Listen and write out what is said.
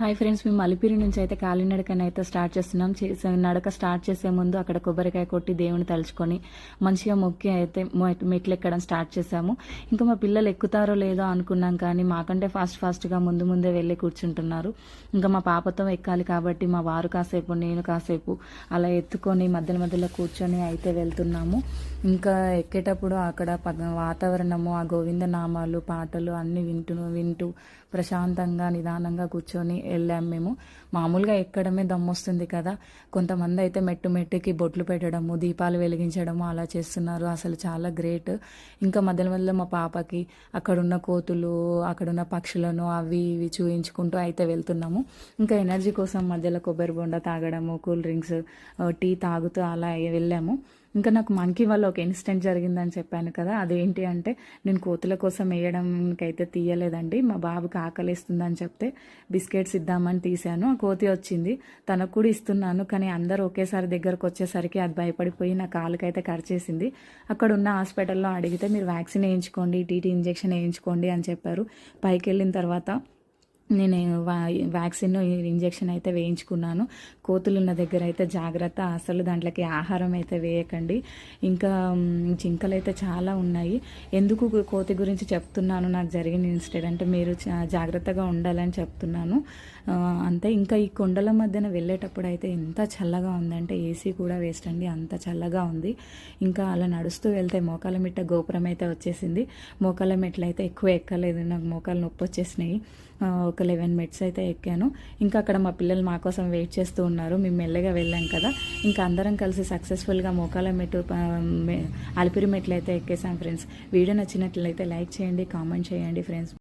Hi friends మేము అలిపిరి నుంచి అయితే కాలినడకని అయితే స్టార్ట్ చేస్తున్నాం. చేసే నడక స్టార్ట్ చేసే ముందు అక్కడ కొబ్బరికాయ కొట్టి దేవుని తలుచుకొని మంచిగా మొక్కి అయితే మెట్లు ఎక్కడం స్టార్ట్ చేసాము ఇంకా మా పిల్లలు ఎక్కుతారో లేదో అనుకున్నాం కానీ మాకంటే ఫాస్ట్ ఫాస్ట్గా ముందు ముందే వెళ్ళి కూర్చుంటున్నారు. ఇంకా మా పాపతో ఎక్కాలి కాబట్టి మా వారు కాసేపు నేను కాసేపు అలా ఎత్తుకొని మధ్యలో మధ్యలో కూర్చొని అయితే వెళ్తున్నాము. ఇంకా ఎక్కేటప్పుడు అక్కడ పగ- వాతావరణము ఆ గోవింద నామాలు పాటలు అన్నీ వింటూ వింటూ ప్రశాంతంగా నిదానంగా కూర్చొని వెళ్ళాము మేము. మామూలుగా ఎక్కడమే దమ్మొస్తుంది కదా. కొంతమంది అయితే మెట్టు మెట్టుకి బొట్లు పెట్టడము దీపాలు వెలిగించడము అలా చేస్తున్నారు. అసలు చాలా గ్రేట్. ఇంకా మధ్యలో మధ్యలో మా పాపకి అక్కడున్న కోతులు అక్కడున్న పక్షులను అవి ఇవి చూయించుకుంటూ అయితే వెళ్తున్నాము. ఇంకా ఎనర్జీ కోసం మధ్యలో కొబ్బరి బొండ తాగడము కూల్ డ్రింక్స్ టీ తాగుతూ అలా వెళ్ళాము. ఇంకా నాకు మంకీ వల్ల ఒక ఇన్సిడెంట్ జరిగిందని చెప్పాను కదా అదేంటి అంటే నేను కోతుల కోసం వేయడంకైతే తీయలేదండి. మా బాబుకి ఆకలిస్తుందని చెప్తే బిస్కెట్స్ ఇద్దామని తీశాను. ఆ కోతి వచ్చింది. తనకు కూడా ఇస్తున్నాను కానీ అందరూ ఒకేసారి దగ్గరకు వచ్చేసరికి అది భయపడిపోయి నా కాలుకైతే కరిచేసింది. అక్కడ ఉన్న హాస్పిటల్లో అడిగితే మీరు వ్యాక్సిన్ వేయించుకోండి టీటీ ఇంజెక్షన్ వేయించుకోండి అని చెప్పారు. పైకి వెళ్ళిన తర్వాత నేను వా- వ్యాక్సిన్ ఇంజెక్షన్ అయితే వేయించుకున్నాను. కోతులు ఉన్న దగ్గర అయితే జాగ్రత్త. అసలు దాంట్లోకి ఆహారం అయితే వేయకండి. ఇంకా జింకలు అయితే చాలా ఉన్నాయి. ఎందుకు కోతి గురించి చెప్తున్నాను నాకు జరిగిన ఇన్సిడెంట్. అంటే మీరు చా- జాగ్రత్తగా ఉండాలని చెప్తున్నాను. అంతే. ఇంకా ఈ కొండల మధ్యన వెళ్ళేటప్పుడు అయితే ఎంత చల్లగా ఉందంటే ఏసీ కూడా వేస్ట్ అండి. అంత చల్లగా ఉంది. ఇంకా అలా నడుస్తూ వెళ్తే మోకాల మిట్ట గోపురం అయితే వచ్చేసింది. మోకాల మెట్లు అయితే ఎక్కువ ఎక్కలేదు. నాకు మోకాలు నొప్పి వచ్చేసినాయి. ఒక లెవెన్ మినిట్స్ అయితే ఎక్కాను. ఇంకా అక్కడ మా పిల్లలు మా కోసం వెయిట్ చేస్తూ ఉన్నారు. మేము మెల్లగా వెళ్ళాం కదా. ఇంకా అందరం కలిసి సక్సెస్ఫుల్గా మోకాల మెట్టు అలిపిరి మెట్లు అయితే ఎక్కేసాం ఫ్రెండ్స్. వీడియో నచ్చినట్లయితే లైక్ చేయండి కామెంట్ చేయండి ఫ్రెండ్స్.